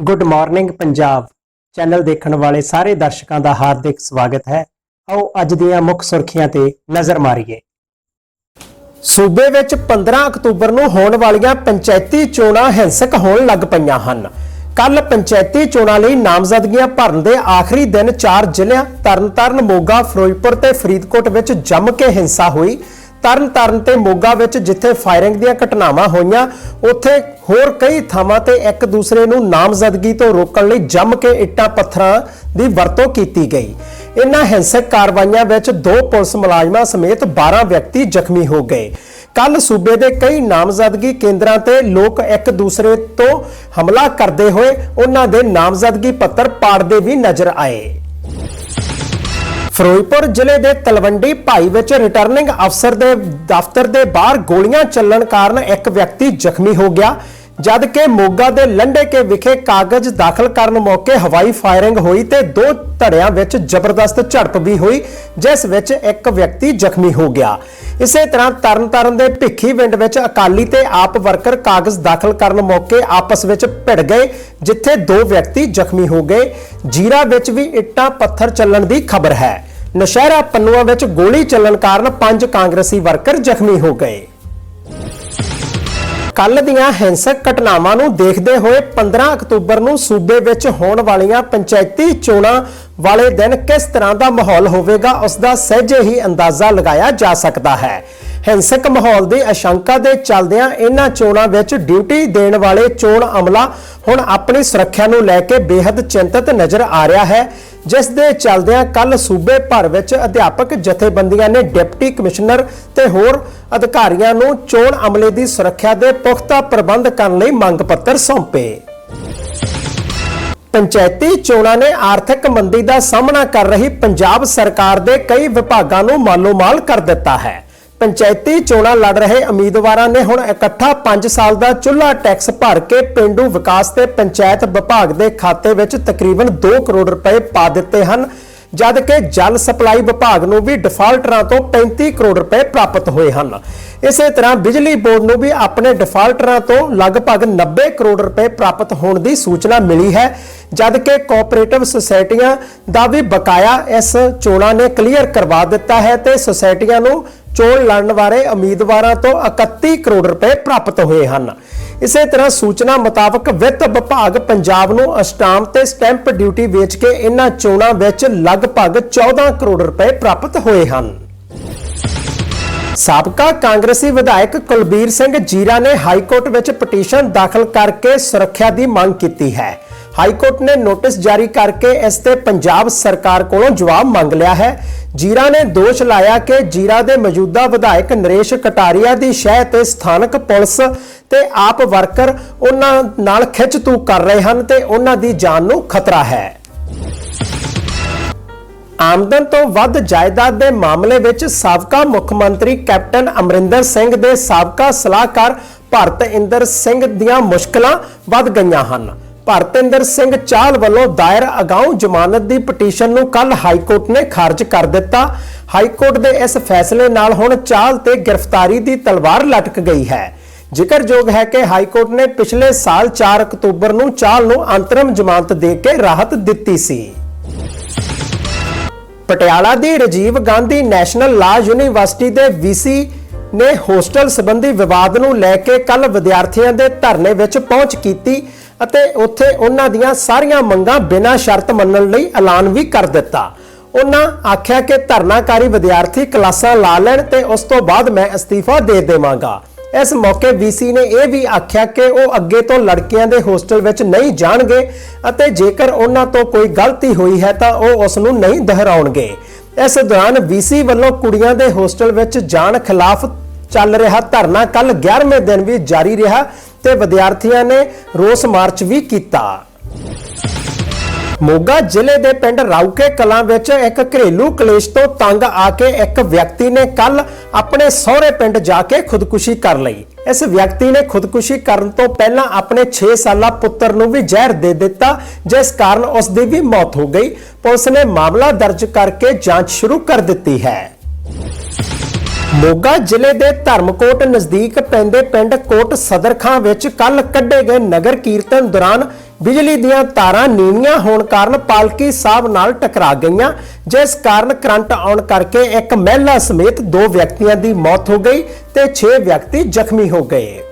Good morning Punjab channel ਦੇਖਣ ਵਾਲੇ ਸਾਰੇ ਦਰਸ਼ਕਾਂ ਦਾ ਹਾਰਦਿਕ ਸਵਾਗਤ ਹੈ। ਆਓ ਅੱਜ ਦੀਆਂ ਮੁੱਖ ਸੁਰਖੀਆਂ ਤੇ ਨਜ਼ਰ ਮਾਰੀਏ। ਸੂਬੇ ਵਿੱਚ 15 ਅਕਤੂਬਰ ਨੂੰ ਹੋਣ ਵਾਲੀਆਂ ਪੰਚਾਇਤੀ ਚੋਣਾਂ ਹਿੰਸਕ ਹੋਣ ਲੱਗ ਪਈਆਂ ਹਨ। ਕੱਲ ਪੰਚਾਇਤੀ ਚੋਣਾਂ ਲਈ ਨਾਮਜ਼ਦਗੀਆਂ ਭਰਨ ਦੇ ਆਖਰੀ ਦਿਨ ਚਾਰ ਜ਼ਿਲ੍ਹਿਆਂ ਤਰਨਤਾਰਨ, ਮੋਗਾ, ਫਿਰੋਜ਼ਪੁਰ ਤੇ ਫਰੀਦਕੋਟ ਵਿੱਚ ਜੰਮ ਕੇ ਹਿੰਸਾ ਹੋਈ। ਤਰਨਤਾਰਨ ਤੇ ਮੋਗਾ ਵਿੱਚ ਜਿੱਥੇ ਫਾਇਰਿੰਗ ਦੀਆਂ ਘਟਨਾਵਾਂ ਹੋਈਆਂ, ਉੱਥੇ ਹੋਰ ਕਈ ਥਾਵਾਂ ਤੇ ਇੱਕ ਦੂਸਰੇ ਨੂੰ ਨਾਮਜ਼ਦਗੀ ਤੋਂ ਰੋਕਣ ਲਈ ਜੰਮ ਕੇ ਇੱਟਾਂ ਪੱਥਰਾਂ ਦੀ ਵਰਤੋਂ ਕੀਤੀ ਗਈ। ਇਨ੍ਹਾਂ ਹਿੰਸਕ ਕਾਰਵਾਈਆਂ ਵਿੱਚ ਦੋ ਪੁਲਿਸ ਮੁਲਾਜ਼ਮਾਂ ਸਮੇਤ 12 ਵਿਅਕਤੀ ਜ਼ਖਮੀ ਹੋ ਗਏ। ਕੱਲ ਸੂਬੇ ਦੇ ਕਈ ਨਾਮਜ਼ਦਗੀ ਕੇਂਦਰਾਂ ਤੇ ਲੋਕ ਇੱਕ ਦੂਸਰੇ ਤੋਂ ਹਮਲਾ ਕਰਦੇ ਹੋਏ ਉਹਨਾਂ ਦੇ ਨਾਮਜ਼ਦਗੀ ਪੱਤਰ ਪਾੜਦੇ ਵੀ ਨਜ਼ਰ ਆਏ। ਫਿਰੋਜ਼ਪੁਰ ਜ਼ਿਲ੍ਹੇ ਦੇ ਤਲਵੰਡੀ ਭਾਈ ਵਿੱਚ ਰਿਟਰਨਿੰਗ ਅਫਸਰ ਦੇ ਦਫ਼ਤਰ ਦੇ ਬਾਹਰ ਗੋਲੀਆਂ ਚੱਲਣ ਕਾਰਨ ਇੱਕ ਵਿਅਕਤੀ ਜ਼ਖਮੀ ਹੋ ਗਿਆ ਜਦ ਕਿ ਮੋਗਾ ਦੇ ਲੰਡੇ ਕੇ ਵਿਖੇ ਕਾਗਜ਼ ਦਾਖਲ ਕਰਨ ਮੌਕੇ ਹਵਾਈ ਫਾਇਰਿੰਗ ਹੋਈ ਤੇ ਦੋ ਧੜਿਆਂ ਵਿੱਚ ਜ਼ਬਰਦਸਤ ਝੜਪ ਵੀ ਹੋਈ, ਜਿਸ ਵਿੱਚ ਇੱਕ ਵਿਅਕਤੀ ਜ਼ਖਮੀ ਹੋ ਗਿਆ। ਇਸੇ ਤਰ੍ਹਾਂ ਤਰਨਤਾਰਨ ਦੇ ਭਿੱਖੀ ਵਿੰਡ ਵਿੱਚ ਅਕਾਲੀ ਤੇ ਆਪ ਵਰਕਰ ਕਾਗਜ਼ ਦਾਖਲ ਕਰਨ ਮੌਕੇ ਆਪਸ ਵਿੱਚ ਭਿੜ ਗਏ, ਜਿੱਥੇ ਦੋ ਵਿਅਕਤੀ ਜ਼ਖਮੀ ਹੋ ਗਏ। ਜੀਰਾ ਵਿੱਚ ਵੀ ਇੱਟਾਂ ਪੱਥਰ ਚੱਲਣ ਦੀ ਖਬਰ ਹੈ। ਨਸ਼ਹਿਰਾ ਪੰਨੂਆ ਵਿੱਚ ਗੋਲੀ ਚੱਲਣ ਕਾਰਨ ਪੰਜ ਕਾਂਗਰਸੀ ਵਰਕਰ ਜ਼ਖਮੀ ਹੋ ਗਏ। ਕੱਲ ਦੀਆਂ ਹਿੰਸਕ ਘਟਨਾਵਾਂ ਨੂੰ ਦੇਖਦੇ ਹੋਏ 15 ਅਕਤੂਬਰ ਨੂੰ ਸੂਬੇ ਵਿੱਚ ਹੋਣ ਵਾਲੀਆਂ ਪੰਚਾਇਤੀ ਚੋਣਾਂ ਵਾਲੇ ਦਿਨ ਕਿਸ ਤਰ੍ਹਾਂ ਦਾ ਮਾਹੌਲ ਹੋਵੇਗਾ ਉਸ ਦਾ ਸਹਿਜੇ ਹੀ ਅੰਦਾਜ਼ਾ ਲਗਾਇਆ ਜਾ ਸਕਦਾ ਹੈ। ਹਿੰਸਕ ਮਾਹੌਲ ਦੀ ਆਸ਼ੰਕਾ ਦੇ ਚੱਲਦਿਆਂ ਇਹਨਾਂ ਚੋਣਾਂ ਵਿੱਚ ਡਿਊਟੀ ਦੇਣ ਵਾਲੇ ਚੋਣ ਅਮਲਾ ਹੁਣ ਆਪਣੀ ਸੁਰੱਖਿਆ ਨੂੰ ਲੈ ਕੇ ਬੇहद ਚਿੰਤਤ ਨਜ਼ਰ ਆ ਰਿਹਾ ਹੈ। ਜਿਸ ਦੇ ਚੱਲਦਿਆਂ ਕੱਲ ਸੂਬੇ ਭਰ ਵਿੱਚ ਅਧਿਆਪਕ ਜਥੇਬੰਦੀਆਂ ਨੇ ਡਿਪਟੀ ਕਮਿਸ਼ਨਰ ਤੇ ਹੋਰ ਅਧਿਕਾਰੀਆਂ ਨੂੰ ਚੋਣ ਅਮਲੇ ਦੀ ਸੁਰੱਖਿਆ ਦੇ ਪੁਖਤਾ ਪ੍ਰਬੰਧ ਕਰਨ ਲਈ ਮੰਗ ਪੱਤਰ ਸੌਂਪੇ। ਪੰਚਾਇਤੀ ਚੋਣਾਂ ਨੇ ਆਰਥਿਕ ਮੰਦੀ ਦਾ ਸਾਹਮਣਾ ਕਰ ਰਹੀ ਪੰਜਾਬ ਸਰਕਾਰ ਦੇ ਕਈ ਵਿਭਾਗਾਂ ਨੂੰ ਮਾਲੋ-ਮਾਲ ਕਰ ਦਿੱਤਾ ਹੈ। ਪੰਚਾਇਤੀ ਚੋਣਾਂ ਲੜ ਰਹੇ ਉਮੀਦਵਾਰਾਂ ਨੇ ਹੁਣ ਇਕੱਠਾ 5 ਸਾਲ ਦਾ ਚੁੱਲ੍ਹਾ ਟੈਕਸ ਭਰ ਕੇ ਪਿੰਡੂ ਵਿਕਾਸ ਤੇ ਪੰਚਾਇਤ ਵਿਭਾਗ ਦੇ ਖਾਤੇ ਵਿੱਚ ਤਕਰੀਬਨ 2 ਕਰੋੜ ਰੁਪਏ ਪਾ ਦਿੱਤੇ ਹਨ। ਜਦ ਕਿ ਜਲ ਸਪਲਾਈ ਵਿਭਾਗ ਨੂੰ ਵੀ ਡਿਫਾਲਟਰਾਂ ਤੋਂ 35 ਕਰੋੜ ਰੁਪਏ ਪ੍ਰਾਪਤ ਹੋਏ ਹਨ। ਇਸੇ ਤਰ੍ਹਾਂ ਬਿਜਲੀ ਬੋਰਡ ਨੂੰ ਵੀ ਆਪਣੇ ਡਿਫਾਲਟਰਾਂ ਤੋਂ ਲਗਭਗ 90 ਕਰੋੜ ਰੁਪਏ ਪ੍ਰਾਪਤ ਹੋਣ ਦੀ ਸੂਚਨਾ ਮਿਲੀ ਹੈ, ਜਦ ਕਿ ਕੋਆਪਰੇਟਿਵ ਸੁਸਾਇਟੀਆਂ ਦਾ ਵੀ ਬਕਾਇਆ ਇਸ ਚੋਣਾਂ ਨੇ ਕਲੀਅਰ ਕਰਵਾ ਦਿੱਤਾ ਹੈ ਤੇ ਸੁਸਾਇਟੀਆਂ ਨੂੰ ਚੋਣ ਲੜਨ ਵਾਲੇ ਉਮੀਦਵਾਰਾਂ ਤੋਂ 31 ਕਰੋੜ ਰੁਪਏ ਪ੍ਰਾਪਤ ਹੋਏ ਹਨ। ਇਸੇ ਤਰ੍ਹਾਂ ਸੂਚਨਾ ਮੁਤਾਬਕ ਵਿੱਤ ਵਿਭਾਗ ਪੰਜਾਬ ਨੂੰ ਅਸਟਾਮ ਤੇ ਸਟੈਂਪ ਡਿਊਟੀ ਵੇਚ ਕੇ ਇਹਨਾਂ ਚੋਣਾਂ ਵਿੱਚ ਲਗਭਗ 14 ਕਰੋੜ ਰੁਪਏ ਪ੍ਰਾਪਤ ਹੋਏ ਹਨ। ਸਾਬਕਾ ਕਾਂਗਰਸੀ ਵਿਧਾਇਕ ਕੁਲਬੀਰ ਸਿੰਘ ਜੀਰਾ ਨੇ ਹਾਈ ਕੋਰਟ ਵਿੱਚ ਪਟੀਸ਼ਨ ਦਾਖਲ ਕਰਕੇ ਸੁਰੱਖਿਆ ਦੀ ਮੰਗ ਕੀਤੀ ਹੈ। ਹਾਈ ਕੋਰਟ ਨੇ ਨੋਟਿਸ ਜਾਰੀ ਕਰਕੇ ਇਸ ਤੇ ਪੰਜਾਬ ਸਰਕਾਰ ਕੋਲੋਂ ਜਵਾਬ ਮੰਗ ਲਿਆ ਹੈ। ਜੀਰਾ ਨੇ ਦੋਸ਼ ਲਾਇਆ ਕਿ ਜੀਰਾ ਦੇ ਮੌਜੂਦਾ ਵਿਧਾਇਕ ਨਰੇਸ਼ ਕਟਾਰੀਆ ਦੀ ਸ਼ਹਿ ਤੇ ਸਥਾਨਕ ਪੁਲਿਸ ਤੇ ਆਪ ਵਰਕਰ ਉਹਨਾਂ ਨਾਲ ਖਿੱਚ ਤੂ ਕਰ ਰਹੇ ਹਨ ਤੇ ਉਹਨਾਂ ਦੀ ਜਾਨ ਨੂੰ ਖਤਰਾ ਹੈ। ਆਮਦਨ ਤੋਂ ਵੱਧ ਜਾਇਦਾਦ ਦੇ ਮਾਮਲੇ ਵਿੱਚ ਸਾਬਕਾ ਮੁੱਖ ਮੰਤਰੀ ਕੈਪਟਨ ਅਮਰਿੰਦਰ ਸਿੰਘ ਦੇ ਸਾਬਕਾ ਸਲਾਹਕਾਰ ਭਰਤ ਸਿੰਘ ਦੀਆਂ ਮੁਸ਼ਕਲਾਂ ਵੱਧ ਗਈਆਂ ਹਨ। ਭਰਤਿੰਦਰ ਸਿੰਘ ਚਾਹਲ ਵੱਲੋਂ ਦਾਇਰ ਅਗਾਊਂ ਜ਼ਮਾਨਤ ਦੀ ਪਟੀਸ਼ਨ ਨੂੰ ਕੱਲ ਹਾਈ ਕੋਰਟ ਨੇ ਖਾਰਜ ਕਰ ਦਿੱਤਾ। ਹਾਈ ਕੋਰਟ ਦੇ ਇਸ ਫੈਸਲੇ ਨਾਲ ਹੁਣ ਚਾਲ ਤੇ ਗ੍ਰਿਫਤਾਰੀ ਦੀ ਤਲਵਾਰ ਲਟਕ ਗਈ ਹੈ। ਜ਼ਿਕਰਯੋਗ ਹੈ ਕਿ ਹਾਈ ਕੋਰਟ ਨੇ ਪਿਛਲੇ ਸਾਲ 4 ਅਕਤੂਬਰ ਨੂੰ ਚਾਲ ਨੂੰ ਅੰਤਰਮ ਜ਼ਮਾਨਤ ਦੇ ਕੇ ਰਾਹਤ ਦਿੱਤੀ ਸੀ। ਪਟਿਆਲਾ ਦੀ Rajiv Gandhi national law university ਦੇ ਵੀਸੀ ਨੇ ਹੋਸਟਲ ਸੰਬੰਧੀ ਵਿਵਾਦ ਨੂੰ ਲੈ ਕੇ ਕੱਲ ਵਿਦਿਆਰਥੀਆਂ ਦੇ ਧਰਨੇ ਵਿੱਚ ਪਹੁੰਚ ਕੀਤੀ ਅਤੇ ਉੱਥੇ ਉਹਨਾਂ ਦੀਆਂ ਸਾਰੀਆਂ ਮੰਗਾਂ ਬਿਨਾਂ ਸ਼ਰਤ ਮੰਨਣ ਲਈ ਐਲਾਨ ਵੀ ਕਰ ਦਿੱਤਾ। ਉਹਨਾਂ ਆਖਿਆ ਕਿ ਧਰਨਾਕਾਰੀ ਵਿਦਿਆਰਥੀ ਕਲਾਸਾਂ ਲਾ ਲੈਣ ਤੇ ਉਸ ਤੋਂ ਬਾਅਦ ਮੈਂ ਅਸਤੀਫਾ ਦੇ ਦੇਵਾਂਗਾ। ਇਸ ਮੌਕੇ ਵੀਸੀ ਨੇ ਇਹ ਵੀ ਆਖਿਆ ਕਿ ਉਹ ਅੱਗੇ ਤੋਂ ਲੜਕੀਆਂ ਦੇ ਹੋਸਟਲ ਵਿੱਚ ਨਹੀਂ ਜਾਣਗੇ ਅਤੇ ਜੇਕਰ ਉਹਨਾਂ ਤੋਂ ਕੋਈ ਗਲਤੀ ਹੋਈ ਹੈ ਤਾਂ ਉਹ ਉਸ ਨੂੰ ਨਹੀਂ ਦੁਹਰਾਉਣਗੇ। ਇਸ ਦੌਰਾਨ ਵੀਸੀ ਵੱਲੋਂ ਕੁੜੀਆਂ ਦੇ ਹੋਸਟਲ ਵਿੱਚ ਜਾਣ ਖਿਲਾਫ ਚੱਲ ਰਿਹਾ ਧਰਨਾ ਕੱਲ 11ਵੇਂ ਦਿਨ ਵੀ ਜਾਰੀ ਰਿਹਾ ਤੇ ਵਿਦਿਆਰਥੀਆਂ ਨੇ ਰੋਸ ਮਾਰਚ ਵੀ ਕੀਤਾ। ਮੋਗਾ ਜ਼ਿਲ੍ਹੇ ਦੇ ਪਿੰਡ ਰਾਉਕੇ ਕਲਾਂ ਵਿੱਚ ਇੱਕ ਘਰੇਲੂ ਕਲੇਸ਼ ਤੋਂ ਤੰਗ ਆ ਕੇ ਇੱਕ ਵਿਅਕਤੀ ਨੇ ਕੱਲ ਆਪਣੇ ਸਹੁਰੇ ਪਿੰਡ ਜਾ ਕੇ ਖੁਦਕੁਸ਼ੀ ਕਰ ਲਈ। ਇਸ ਵਿਅਕਤੀ ਨੇ ਖੁਦਕੁਸ਼ੀ ਕਰਨ ਤੋਂ ਪਹਿਲਾਂ ਆਪਣੇ 6 ਸਾਲਾ ਪੁੱਤਰ ਨੂੰ ਵੀ ਜ਼ਹਿਰ ਦੇ ਦਿੱਤਾ, ਜਿਸ ਕਾਰਨ ਉਸ ਦੀ ਵੀ ਮੌਤ ਹੋ ਗਈ। ਪੁਲਿਸ ਨੇ ਮਾਮਲਾ ਦਰਜ ਕਰਕੇ ਜਾਂਚ ਸ਼ੁਰੂ ਕਰ ਦਿੱਤੀ ਹੈ। ਮੋਗਾ ਜ਼ਿਲ੍ਹੇ ਦੇ ਧਰਮਕੋਟ ਨਜ਼ਦੀਕ ਪੈਂਦੇ ਪਿੰਡ ਕੋਟ ਸਦਰਖਾਂ ਵਿੱਚ ਕੱਲ ਕੱਢੇ ਗਏ ਨਗਰ ਕੀਰਤਨ ਦੌਰਾਨ ਬਿਜਲੀ ਦੀਆਂ ਤਾਰਾਂ ਨੀਵੀਆਂ ਹੋਣ ਕਾਰਨ ਪਾਲਕੀ ਸਾਹਿਬ ਨਾਲ ਟਕਰਾ ਗਈਆਂ, ਜਿਸ ਕਾਰਨ ਕਰੰਟ ਆਉਣ ਕਰਕੇ ਇੱਕ ਮਹਿਲਾ ਸਮੇਤ ਦੋ ਵਿਅਕਤੀਆਂ ਦੀ ਮੌਤ ਹੋ ਗਈ ਤੇ 6 ਵਿਅਕਤੀ ਜ਼ਖਮੀ ਹੋ ਗਏ।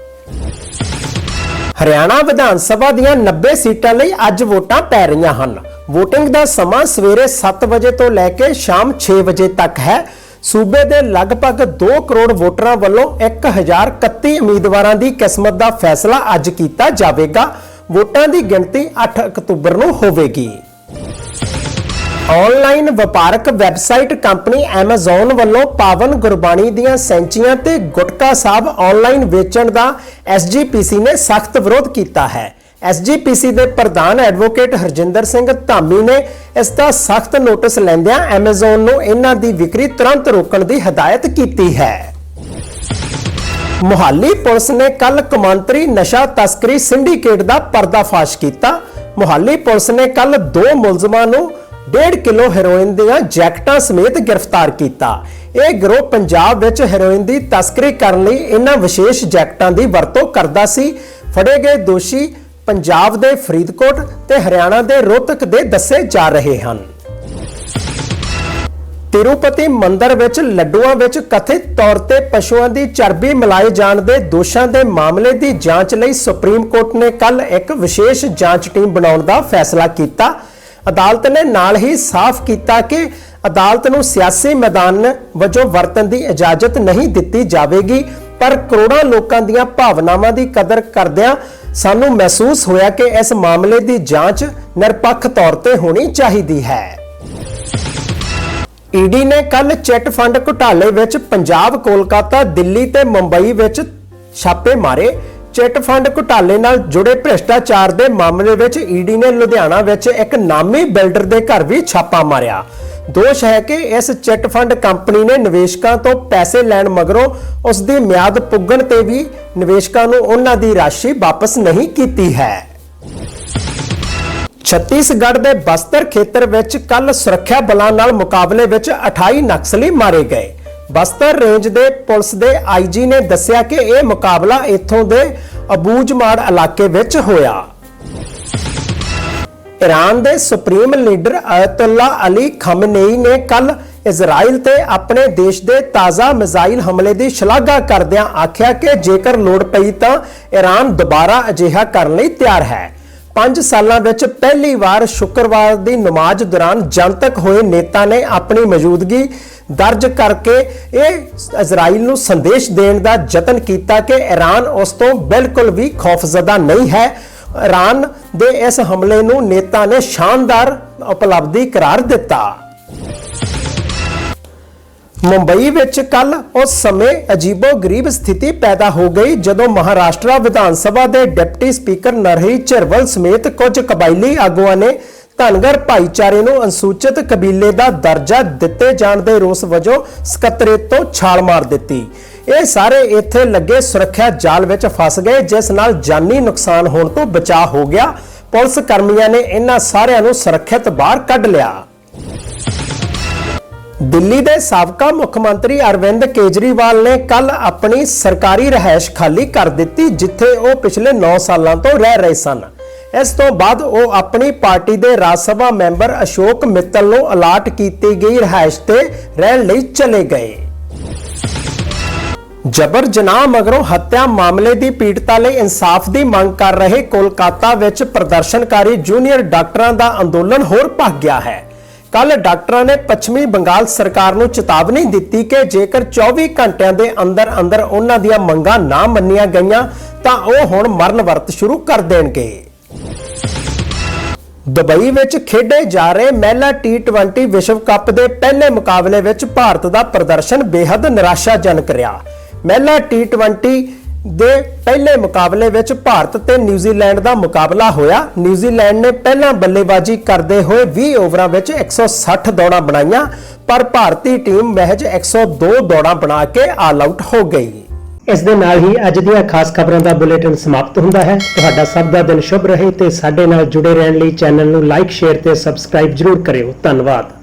ਹਰਿਆਣਾ ਵਿਧਾਨ ਸਭਾ ਦੀਆਂ 90 ਸੀਟਾਂ ਲਈ ਅੱਜ ਵੋਟਾਂ ਪੈ ਰਹੀਆਂ ਹਨ। VOTING ਦਾ ਸਮਾਂ ਸਵੇਰੇ 7 ਵਜੇ ਤੋਂ ਲੈ ਕੇ ਸ਼ਾਮ 6 ਵਜੇ ਤੱਕ ਹੈ। ਸੂਬੇ ਦੇ ਲਗਭਗ 2 ਕਰੋੜ ਵੋਟਰਾਂ ਵੱਲੋਂ 1031 ਉਮੀਦਵਾਰਾਂ ਦੀ ਕਿਸਮਤ ਦਾ ਫੈਸਲਾ ਅੱਜ ਕੀਤਾ ਜਾਵੇਗਾ। ਵੋਟਾਂ ਦੀ ਗਿਣਤੀ 8 ਅਕਤੂਬਰ ਨੂੰ ਹੋਵੇਗੀ। ਆਨਲਾਈਨ ਵਪਾਰਕ ਵੈਬਸਾਈਟ ਕੰਪਨੀ Amazon ਵੱਲੋਂ ਪਾਵਨ ਗੁਰਬਾਣੀ ਦੀਆਂ ਸੈਂਚੀਆਂ ਤੇ ਗੁਟਕਾ ਸਾਹਿਬ ਆਨਲਾਈਨ ਵੇਚਣ ਦਾ SGPC ਨੇ ਸਖਤ ਵਿਰੋਧ ਕੀਤਾ ਹੈ। SGPC ਦੇ ਪ੍ਰਧਾਨ ਐਡਵੋਕੇਟ ਹਰਜਿੰਦਰ ਸਿੰਘ ਧਾਮੀ ਨੇ ਇਸ ਦਾ ਸਖਤ ਨੋਟਿਸ ਲੈਂਦਿਆਂ Amazon ਨੂੰ ਇਹਨਾਂ ਦੀ ਵਿਕਰੀ ਤੁਰੰਤ ਰੋਕਣ ਦੀ ਹਦਾਇਤ ਕੀਤੀ ਹੈ। ਮੁਹਾਲੀ ਪੁਲਿਸ ਨੇ ਕੱਲ ਕਮਾਂਤਰੀ ਨਸ਼ਾ ਤਸਕਰੀ ਸਿੰਡੀਕੇਟ ਦਾ ਪਰਦਾਫਾਸ਼ ਕੀਤਾ। ਮੁਹਾਲੀ ਪੁਲਿਸ ਨੇ ਕੱਲ ਦੋ ਮੁਲਜ਼ਮਾਂ ਨੂੰ 1.5 ਕਿਲੋ ਹੈਰੋਇਨ ਦੀਆਂ ਜੈਕਟਾਂ ਸਮੇਤ ਗ੍ਰਿਫਤਾਰ ਕੀਤਾ। ਇਹ ਗਰੋਹ ਪੰਜਾਬ ਵਿੱਚ ਹੈਰੋਇਨ ਦੀ ਤਸਕਰੀ ਕਰਨ ਲਈ ਇਹਨਾਂ ਵਿਸ਼ੇਸ਼ ਜੈਕਟਾਂ ਦੀ ਵਰਤੋਂ ਕਰਦਾ ਸੀ। ਫੜੇ ਗਏ ਦੋਸ਼ੀ ਪੰਜਾਬ ਦੇ ਫਰੀਦਕੋਟ ਤੇ ਹਰਿਆਣਾ ਦੇ ਰੋਹਤਕ ਦੇ ਦੱਸੇ ਜਾ ਰਹੇ ਹਨ। ਤਿਰੂਪਤੀ ਮੰਦਿਰ ਵਿੱਚ ਲੱਡੂਆਂ ਵਿੱਚ ਕਥਿਤ ਤੌਰ ਤੇ ਪਸ਼ੂਆਂ ਦੀ ਚਰਬੀ ਮਿਲਾਏ ਜਾਣ ਦੇ ਦੋਸ਼ਾਂ ਦੇ ਮਾਮਲੇ ਦੀ ਜਾਂਚ ਲਈ ਸੁਪਰੀਮ ਕੋਰਟ ਨੇ ਕੱਲ ਇੱਕ ਵਿਸ਼ੇਸ਼ ਜਾਂਚ ਟੀਮ ਬਣਾਉਣ ਦਾ ਫੈਸਲਾ ਕੀਤਾ। ਅਦਾਲਤ ਨੇ ਨਾਲ ਹੀ ਸਾਫ਼ ਕੀਤਾ ਕਿ ਅਦਾਲਤ ਨੂੰ ਸਿਆਸੀ ਮੈਦਾਨ ਵਜੋਂ ਵਰਤਣ ਦੀ ਇਜਾਜ਼ਤ ਨਹੀਂ ਦਿੱਤੀ ਜਾਵੇਗੀ, ਪਰ ਕਰੋੜਾਂ ਲੋਕਾਂ ਦੀਆਂ ਭਾਵਨਾਵਾਂ ਦੀ ਕਦਰ ਕਰਦਿਆਂ ਸਾਨੂੰ ਮਹਿਸੂਸ ਹੋਇਆ ਕਿ ਇਸ ਮਾਮਲੇ ਦੀ ਜਾਂਚ ਨਿਰਪੱਖ ਤੌਰ ਤੇ ਹੋਣੀ ਚਾਹੀਦੀ ਹੈ। ਈਡੀ ਨੇ ਕੱਲ ਚਿੱਟ ਫੰਡ ਘੁਟਾਲੇ ਵਿੱਚ ਪੰਜਾਬ, ਕੋਲਕਾਤਾ, ਦਿੱਲੀ ਤੇ ਮੁੰਬਈ ਵਿੱਚ ਛਾਪੇ ਮਾਰੇ। ਚਿੱਟ ਫੰਡ ਘੁਟਾਲੇ ਨਾਲ ਜੁੜੇ ਭ੍ਰਿਸ਼ਟਾਚਾਰ ਦੇ ਮਾਮਲੇ ਵਿੱਚ ਈਡੀ ਨੇ ਲੁਧਿਆਣਾ ਵਿੱਚ ਇੱਕ ਨਾਮੀ ਬਿਲਡਰ ਦੇ ਘਰ ਵੀ ਛਾਪਾ ਮਾਰਿਆ। ਦੋਸ਼ ਹੈ ਕਿ ਇਸ ਚਿੱਟ ਫੰਡ ਕੰਪਨੀ ਨੇ ਨਿਵੇਸ਼ਕਾਂ ਤੋਂ ਪੈਸੇ ਲੈਣ ਮਗਰੋਂ ਉਸ ਦੀ ਮਿਆਦ ਪੁੱਗਣ ਤੇ ਵੀ ਨਿਵੇਸ਼ਕਾਂ ਨੂੰ ਉਹਨਾਂ ਦੀ ਰਾਸ਼ੀ ਵਾਪਸ ਨਹੀਂ ਕੀਤੀ ਹੈ। ਛੱਤੀਸਗੜ੍ਹ ਦੇ ਬਸਤਰ ਖੇਤਰ ਵਿੱਚ ਕੱਲ ਸੁਰੱਖਿਆ ਬਲਾਂ ਨਾਲ ਮੁਕਾਬਲੇ ਵਿੱਚ 28 ਨਕਸਲੀ ਮਾਰੇ ਗਏ। ਬਸਤਰ ਰੇਂਜ ਦੇ ਪੁਲਿਸ ਦੇ ਆਈਜੀ ਨੇ ਦੱਸਿਆ ਕਿ ਇਹ ਮੁਕਾਬਲਾ ਇੱਥੋਂ ਦੇ ਅਬੂਜਮਾੜ ਇਲਾਕੇ ਵਿੱਚ ਹੋਇਆ। ਈਰਾਨ ਦੇ supreme leader Ayatollah Ali Khamenei ਨੇ ਕੱਲ ਇਜ਼ਰਾਈਲ ਤੇ ਆਪਣੇ ਦੇਸ਼ ਦੇ ਤਾਜ਼ਾ ਮਿਜ਼ਾਈਲ ਹਮਲੇ ਦੀ ਸ਼ਲਾਘਾ ਕਰਦਿਆਂ ਆਖਿਆ ਕਿ ਜੇਕਰ ਲੋੜ ਪਈ ਤਾਂ ਈਰਾਨ ਦੁਬਾਰਾ ਅਜਿਹਾ ਕਰਨ ਲਈ ਤਿਆਰ ਹੈ। 5 ਸਾਲਾਂ ਵਿੱਚ ਪਹਿਲੀ ਵਾਰ ਸ਼ੁੱਕਰਵਾਰ ਦੀ ਨਮਾਜ਼ ਦੌਰਾਨ ਜਨਤਕ ਹੋਏ ਨੇਤਾ ਨੇ ਆਪਣੀ ਮੌਜੂਦਗੀ ਦਰਜ ਕਰਕੇ ਇਹ ਇਜ਼ਰਾਈਲ ਨੂੰ ਸੰਦੇਸ਼ ਦੇਣ ਦਾ ਯਤਨ ਕੀਤਾ ਕਿ ਈਰਾਨ ਉਸ ਤੋਂ ਬਿਲਕੁਲ ਵੀ ਖੌਫਜ਼ਦਾ ਨਹੀਂ ਹੈ। ਈਰਾਨ ਦੇ ਇਸ ਹਮਲੇ ਨੂੰ ਨੇਤਾ ਨੇ ਸ਼ਾਨਦਾਰ ਉਪਲਬਧੀ ਕਰਾਰ ਦਿੱਤਾ। ਮੁੰਬਈ ਵਿੱਚ ਕੱਲ ਉਸ ਸਮੇਂ ਅਜੀਬੋ-ਗਰੀਬ ਸਥਿਤੀ ਪੈਦਾ ਹੋ ਗਈ ਜਦੋਂ ਮਹਾਰਾਸ਼ਟਰ ਵਿਧਾਨ ਸਭਾ ਦੇ ਡਿਪਟੀ ਸਪੀਕਰ ਨਰਹਰੀ ਝਰਵਲ ਸਮੇਤ ਕੁਝ ਕਬਾਇਲੀ ਆਗੂਆਂ ਨੇ ਧਨਗਰ ਭਾਈਚਾਰੇ ਨੂੰ ਅਨੁਸੂਚਿਤ ਕਬੀਲੇ ਦਾ ਦਰਜਾ ਦਿੱਤੇ ਜਾਣ ਦੇ ਰੋਸ ਵਜੋਂ ਸਕੱਤਰੇਤ ਤੋਂ ਛਾਲ ਮਾਰ ਦਿੱਤੀ। ਇਹ ਸਾਰੇ ਇੱਥੇ ਲੱਗੇ ਸੁਰੱਖਿਆ ਜਾਲ ਵਿੱਚ ਫਸ ਗਏ, ਜਿਸ ਨਾਲ ਜਾਨੀ ਨੁਕਸਾਨ ਹੋਣ ਤੋਂ ਬਚਾਅ ਹੋ ਗਿਆ। ਪੁਲਿਸ ਕਰਮੀਆਂ ਨੇ ਇਹਨਾਂ ਸਾਰਿਆਂ ਨੂੰ ਸੁਰੱਖਿਅਤ ਬਾਹਰ ਕੱਢ ਲਿਆ। ਦਿੱਲੀ ਦੇ ਸਾਬਕਾ ਮੁੱਖ ਮੰਤਰੀ ਅਰਵਿੰਦ ਕੇਜਰੀਵਾਲ ਨੇ ਕੱਲ ਆਪਣੀ ਸਰਕਾਰੀ ਰਹਿائش ਖਾਲੀ ਕਰ ਦਿੱਤੀ, ਜਿੱਥੇ ਉਹ ਪਿਛਲੇ 9 ਸਾਲਾਂ ਤੋਂ ਰਹਿ ਰਹੇ ਸਨ। ਇਸ ਤੋਂ ਬਾਅਦ ਉਹ ਆਪਣੀ ਪਾਰਟੀ ਦੇ ਰਾਜ ਸਭਾ ਮੈਂਬਰ ਅਸ਼ੋਕ ਮਿੱਤਲ ਨੂੰ ਅਲਾਟ ਕੀਤੀ ਗਈ ਰਹਿائش ਤੇ ਰਹਿਣ ਲਈ ਚਲੇ ਗਏ। ਜਬਰ ਜਨਾਹ ਮਗਰੋਂ ਹੱਤਿਆ ਮਾਮਲੇ ਦੀ ਪੀੜਤਾ ਲਈ ਇਨਸਾਫ ਦੀ ਮੰਗ ਕਰ ਰਹੇ ਕੋਲਕਾਤਾ ਵਿੱਚ ਪ੍ਰਦਰਸ਼ਨਕਾਰੀ ਜੂਨੀਅਰ ਡਾਕਟਰਾਂ ਦਾ ਅੰਦੋਲਨ ਹੋਰ ਭੱਗ ਗਿਆ ਹੈ। ਕੱਲ ਡਾਕਟਰਾਂ ਨੇ ਪੱਛਮੀ ਬੰਗਾਲ ਸਰਕਾਰ ਨੂੰ ਚੇਤਾਵਨੀ ਦਿੱਤੀ ਕਿ ਜੇਕਰ 24 ਘੰਟਿਆਂ ਦੇ ਅੰਦਰ ਅੰਦਰ ਉਹਨਾਂ ਦੀਆਂ ਮੰਗਾਂ ਨਾ ਮੰਨੀਆਂ ਗਈਆਂ, ਤਾਂ ਉਹ ਹੁਣ ਮਰਨ ਵਰਤ ਸ਼ੁਰੂ ਕਰ ਦੇਣਗੇ। ਦੁਬਈ ਵਿੱਚ ਖੇਡੇ ਜਾ ਰਹੇ ਮਹਿਲਾ T20 ਵਿਸ਼ਵ ਕੱਪ ਦੇ ਪਹਿਲੇ ਮੁਕਾਬਲੇ ਵਿੱਚ ਭਾਰਤ ਦਾ ਪ੍ਰਦਰਸ਼ਨ ਬੇहद ਨਿਰਾਸ਼ਾਜਨਕ ਰਿਹਾ। ਮਹਿਲਾ T20 ਦੇ ਪਹਿਲੇ ਮੁਕਾਬਲੇ ਵਿੱਚ ਭਾਰਤ ਤੇ ਨਿਊਜ਼ੀਲੈਂਡ ਦਾ ਮੁਕਾਬਲਾ ਹੋਇਆ। ਨਿਊਜ਼ੀਲੈਂਡ ਨੇ ਪਹਿਲਾਂ ਬੱਲੇਬਾਜ਼ੀ ਕਰਦੇ ਹੋਏ 20 ਓਵਰਾਂ ਵਿੱਚ 160 ਦੌੜਾਂ ਬਣਾਈਆਂ, ਪਰ ਭਾਰਤੀ ਟੀਮ ਮਹਿਜ 102 ਦੌੜਾਂ ਬਣਾ ਕੇ ਆਲ ਆਊਟ ਹੋ ਗਈ। ਇਸ ਦੇ ਨਾਲ ਹੀ ਅੱਜ ਦੀਆਂ ਖਾਸ ਖਬਰਾਂ ਦਾ ਬੁਲੇਟਿਨ ਸਮਾਪਤ ਹੁੰਦਾ ਹੈ। ਤੁਹਾਡਾ ਸਭ ਦਾ ਦਿਨ ਸ਼ੁਭ ਰਹੇ ਤੇ ਸਾਡੇ ਨਾਲ ਜੁੜੇ ਰਹਿਣ ਲਈ ਚੈਨਲ ਨੂੰ ਲਾਈਕ ਸ਼ੇਅਰ ਤੇ ਸਬਸਕ੍ਰਾਈਬ ਜਰੂਰ ਕਰਿਓ। ਧੰਨਵਾਦ।